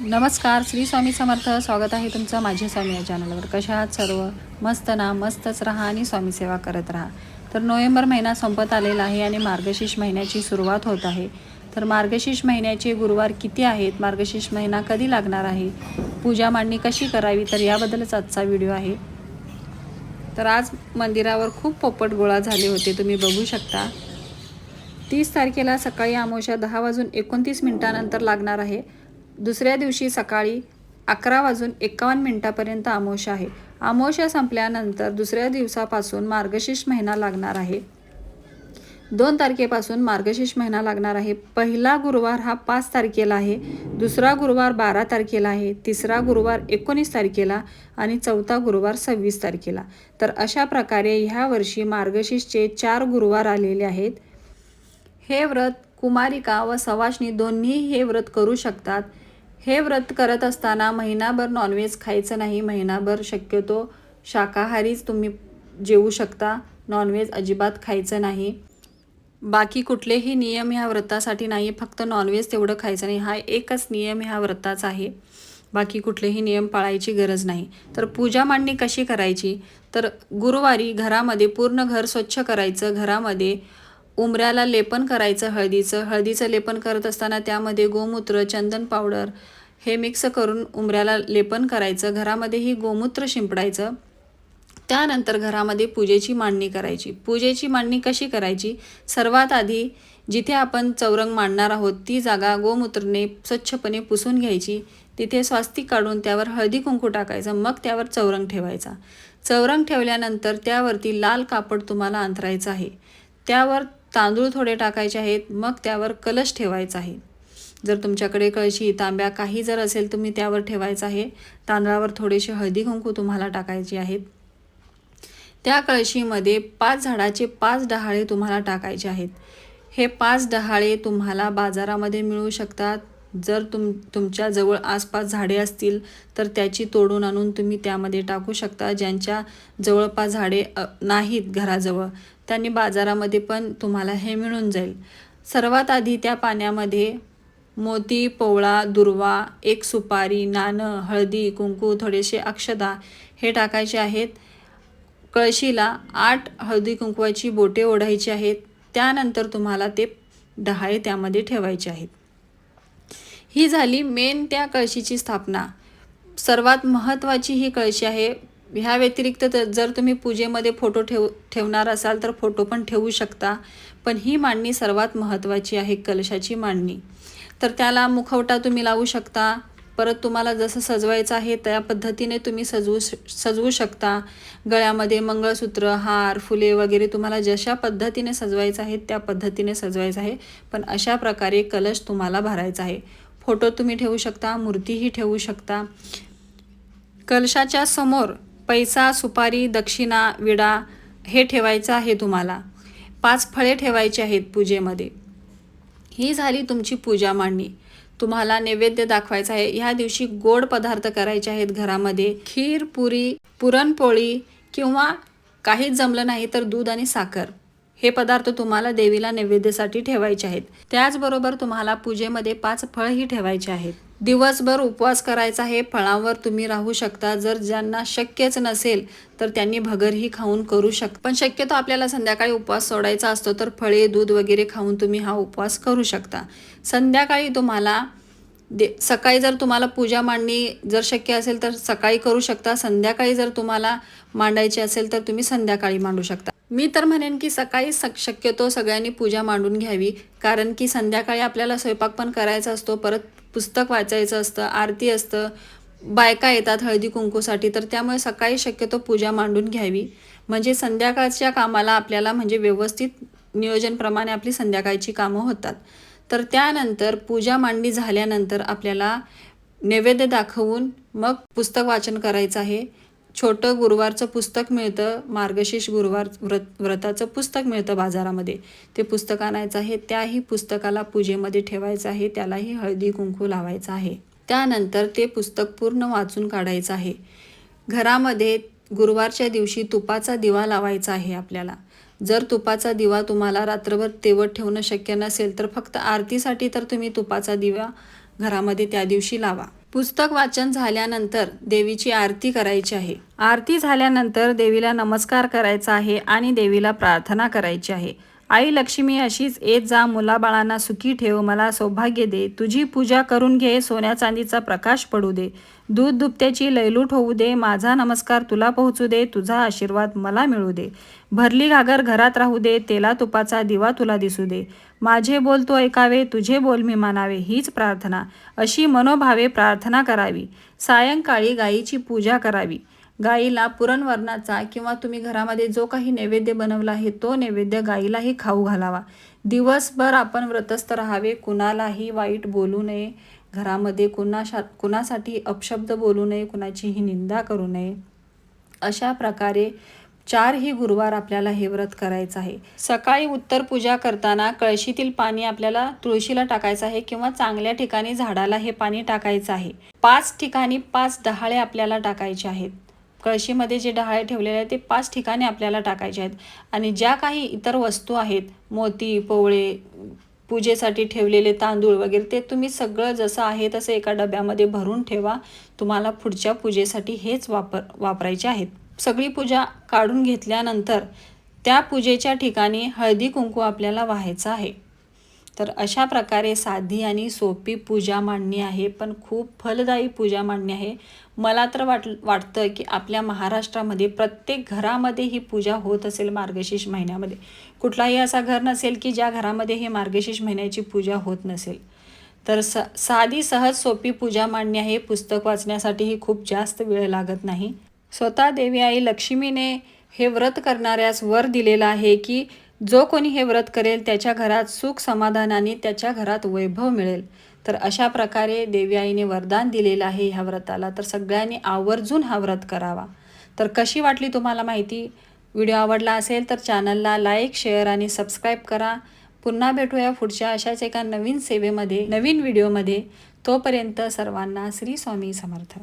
नमस्कार श्री स्वामी समर्थ. स्वागत आहे तुमचं माझे स्वामी या चॅनलवर कशा आहात सर्व? मस्त ना? मस्तच राहा आणि स्वामी सेवा करत राहा. तर नोव्हेंबर महिना संपत आलेला आहे आणि मार्गशीर्ष महिन्याची सुरुवात होत आहे. तर मार्गशीर्ष महिन्याचे गुरुवार किती आहेत? मार्गशीर्ष महिना कधी लागणार आहे? पूजा मांडणी कशी करावी? तर याबद्दलच आजचा व्हिडिओ आहे. तर आज मंदिरावर खूप पोपट गोळा झाले होते तुम्ही बघू शकता. तीस तारखेला सकाळी अमावस्या दहा वाजून एकोणतीस मिनिटानंतर लागणार आहे. दुसऱ्या दिवशी सकाळी अकरा वाजून एकावन्न मिनिटापर्यंत आमोश आहे. आमोशा संपल्यानंतर दुसऱ्या दिवसापासून मार्गशीर्ष महिना लागणार आहे. दोन तारखेपासून मार्गशीर्ष महिना लागणार आहे. पहिला गुरुवार हा पाच तारखेला आहे. दुसरा गुरुवार बारा तारखेला आहे. तिसरा गुरुवार एकोणीस तारखेला आणि चौथा गुरुवार सव्वीस तारखेला. तर अशा प्रकारे ह्या वर्षी मार्गशीर्षचे चार गुरुवार आलेले आहेत. हे व्रत कुमारिका व सवाशणी दोन्ही हे व्रत करू शकतात. हे व्रत करत असताना महिनाभर नॉनव्हेज खायचं नाही महिनाभर शक्यतो शाकाहारीच तुम्ही जेवू शकता. नॉनव्हेज अजिबात खायचं नाही. बाकी कुठलेही नियम ह्या व्रतासाठी नाही फक्त नॉनव्हेज तेवढं खायचं नाही. हा एकच नियम ह्या व्रताचा आहे. बाकी कुठलेही नियम पाळायची गरज नाही. तर पूजा मांडणी कशी करायची? तर गुरुवारी घरामध्ये पूर्ण घर स्वच्छ करायचं. घरामध्ये उमऱ्याला लेपन करायचं हळदीचं. हळदीचं लेपन करत असताना त्यामध्ये गोमूत्र चंदन पावडर हे मिक्स करून उमऱ्याला लेपन करायचं. घरामध्येही गोमूत्र शिंपडायचं. त्यानंतर घरामध्ये पूजेची मांडणी करायची. पूजेची मांडणी कशी करायची? सर्वात आधी जिथे आपण चौरंग मांडणार आहोत ती जागा गोमूत्रने स्वच्छपणे पुसून घ्यायची. तिथे स्वास्तिक काढून त्यावर हळदी कुंकू टाकायचं. मग त्यावर चौरंग ठेवायचा. चौरंग ठेवल्यानंतर त्यावरती लाल कापड तुम्हाला अंतरायचं आहे. त्यावर तांदूळ थोडे टाकायचे आहेत मग त्यावर कलश ठेवायचा आहे. जर तुमच्याकडे कळशी तांब्या काही जर असेल तुम्ही त्यावर ठेवायचं आहे. तांदळावर थोडेसे हळदी कुंकू तुम्हाला टाकायचे आहेत. त्या कळशीमध्ये पाच झाडाचे पाच डहाळे तुम्हाला टाकायचे आहेत. हे पाच डहाळे तुम्हाला बाजारामध्ये मिळू शकतात. जर तुम तुमच्या जवळ आसपास झाडे असतील तर त्याची तोडून आणून तुम्ही त्यामध्ये टाकू शकता. ज्यांच्या जवळपास झाडे नाहीत घराजवळ त्यांनी बाजारामध्ये पण तुम्हाला हे मिळून जाईल. सर्वात आधी त्या पाण्यामध्ये मोती पोवळा दुर्वा एक सुपारी नाणं हळदी कुंकू थोडेसे अक्षदा हे टाकायचे आहेत. कळशीला आठ हळदी कुंकवाची बोटे ओढायची आहेत. त्यानंतर तुम्हाला ते डहाळे त्यामध्ये ठेवायचे आहेत. ही झाली मेन त्या कळशीची स्थापना. सर्वात महत्त्वाची ही कळशी आहे ह्या व्यतिरिक्त जर तुम्ही पूजेमध्ये फोटो ठेव ठेवणार असाल तर फोटो पण ठेवू शकता. पण ही मांडणी सर्वात महत्त्वाची आहे कलशाची मांडणी. तर त्याला मुखवटा तुम्ही लावू शकता. परत तुम्हाला जसं सजवायचं आहे त्या पद्धतीने तुम्ही सजवू सजवू शकता. गळ्यामध्ये मंगळसूत्र हार फुले वगैरे तुम्हाला जशा पद्धतीने सजवायचं आहे त्या पद्धतीने सजवायचं आहे. पण अशा प्रकारे कलश तुम्हाला भरायचा आहे. फोटो तुम्ही ठेवू शकता मूर्तीही ठेवू शकता. कलशाच्या समोर पैसा सुपारी दक्षिणा विडा हे ठेवायचं आहे तुम्हाला. पाच फळे ठेवायची आहेत पूजेमध्ये. ही झाली तुमची पूजा मांडणी. तुम्हाला नैवेद्य दाखवायचा आहे. ह्या दिवशी गोड पदार्थ करायचे आहेत घरामध्ये. खीर पुरी पुरणपोळी किंवा काहीच जमलं नाही तर दूध आणि साखर. हे पदार्थ तुम्हाला देवीला नैवेद्यासाठी ठेवायचे आहेत. त्याचबरोबर तुम्हाला पूजेमध्ये पाच फळही ठेवायचे आहेत. दिवसभर उपवास करायचा आहे फळांवर तुम्ही राहू शकता. जर ज्यांना शक्यच नसेल तर त्यांनी भगरही खाऊन करू शकता. पण शक्यतो आपल्याला संध्याकाळी उपवास सोडायचा असतो तर फळे दूध वगैरे खाऊन तुम्ही हा उपवास करू शकता. संध्याकाळी तुम्हाला दे सकाळी जर तुम्हाला पूजा मांडणी जर शक्य असेल तर सकाळी करू शकता. संध्याकाळी जर तुम्हाला मांडायची असेल तर तुम्ही संध्याकाळी मांडू शकता. मी तर म्हणेन की सकाळी सक शक्यतो सगळ्यांनी पूजा मांडून घ्यावी. कारण की संध्याकाळी आपल्याला स्वयंपाक पण करायचा असतो परत पुस्तक वाचायचं असतं आरती असतं बायका येतात हळदी कुंकूसाठी तर त्यामुळे सकाळी शक्यतो पूजा मांडून घ्यावी. म्हणजे संध्याकाळच्या कामाला आपल्याला म्हणजे व्यवस्थित नियोजनप्रमाणे आपली संध्याकाळची कामं होतात. तर त्यानंतर पूजा मांडणी झाल्यानंतर आपल्याला नैवेद्य दाखवून मग पुस्तक वाचन करायचं आहे. छोटं गुरुवारचं पुस्तक मिळतं मार्गशीर्ष गुरुवार व्रत व्रताचं पुस्तक मिळतं बाजारामध्ये. ते पुस्तक आणायचं आहे त्याही पुस्तकाला पूजेमध्ये ठेवायचं आहे त्यालाही हळदी कुंकू लावायचं आहे. त्यानंतर ते पुस्तक पूर्ण वाचून काढायचं आहे. घरामध्ये गुरुवारच्या दिवशी तुपाचा दिवा लावायचा आहे आपल्याला. जर तुपाचा दिवा तुम्हाला रात्रभर तेवत ठेवणं शक्य नसेल तर फक्त आरतीसाठी तर तुम्ही तुपाचा दिवा घरामध्ये त्या दिवशी लावा. पुस्तक वाचन झाल्यानंतर देवीची आरती करायची आहे. आरती झाल्यानंतर देवीला नमस्कार करायचा आहे आणि देवीला प्रार्थना करायची आहे. आई लक्ष्मी अशीच येत जा मुलाबाळांना सुखी ठेव मला सौभाग्य दे. तुझी पूजा करून घे सोन्या चांदीचा प्रकाश पडू दे. दूध दुभत्याची लयलूट होऊ दे माझा नमस्कार तुला पोहोचू दे तुझा आशीर्वाद मला मिळू दे. भरली घागर घरात राहू दे तेला तुपाचा दिवा तुला दिसू दे. माझे बोल तू ऐकावे तुझे बोल मी मानावे हीच प्रार्थना. अशी मनोभावे प्रार्थना करावी. सायंकाळी गायीची पूजा करावी. गाईला पुरणवरणाचा किंवा तुम्ही घरामध्ये जो काही नैवेद्य बनवला आहे तो नैवेद्य गाईलाही खाऊ घालावा. दिवसभर आपण व्रतस्थ राहावे कुणालाही वाईट बोलू नये. घरामध्ये कुणाशा कुणासाठी अपशब्द बोलू नये कुणाचीही निंदा करू नये. अशा प्रकारे चारही गुरुवार आपल्याला हे व्रत करायचं आहे. सकाळी उत्तर पूजा करताना कळशीतील पाणी आपल्याला तुळशीला टाकायचं आहे किंवा चांगल्या ठिकाणी झाडाला हे पाणी टाकायचं आहे. पाच ठिकाणी पाच डहाळे आपल्याला टाकायचे आहेत. कळशीमध्ये जे डहाळे ठेवलेले आहेत ते पाच ठिकाणी आपल्याला टाकायचे आहेत. आणि ज्या काही इतर वस्तू आहेत मोती पोवळे पूजेसाठी ठेवलेले तांदूळ वगैरे ते तुम्ही सगळं जसं आहे तसं एका डब्यामध्ये भरून ठेवा. तुम्हाला पुढच्या पूजेसाठी हेच वापर वापरायचे आहेत. सगळी पूजा काढून घेतल्यानंतर त्या पूजेच्या ठिकाणी हळदी कुंकू आपल्याला व्हायचं आहे. तर अशा प्रकारे साधी आणि सोपी पूजा मांडणी आहे पण खूप फलदायी पूजा मांडणी आहे. मला तर वाट वाटतं की आपल्या महाराष्ट्रामध्ये प्रत्येक घरामध्ये ही पूजा होत असेल मार्गशीर्ष महिन्यामध्ये. कुठलाही असा घर नसेल की ज्या घरामध्ये ही मार्गशीर्ष महिन्याची पूजा होत नसेल. तर स साधी सहज सोपी पूजा मांडणी आहे. पुस्तक वाचण्यासाठीही खूप जास्त वेळ लागत नाही. स्वतः देवी आई लक्ष्मीने हे व्रत करणाऱ्यास वर दिलेला आहे की जो कोणी हे व्रत करेल त्याच्या घरात सुख समाधानाने त्याच्या घरात वैभव मिळेल. तर अशा प्रकारे देवी आईने वरदान दिलेलं आहे ह्या व्रताला. तर सगळ्यांनी आवर्जून हा व्रत करावा. तर कशी वाटली तुम्हाला माहिती? व्हिडिओ आवडला असेल तर चॅनलला लाईक शेअर आणि सबस्क्राईब करा. पुन्हा भेटूया पुढच्या अशाच एका नवीन सेवेमध्ये नवीन व्हिडिओमध्ये. तोपर्यंत सर्वांना श्री स्वामी समर्थ.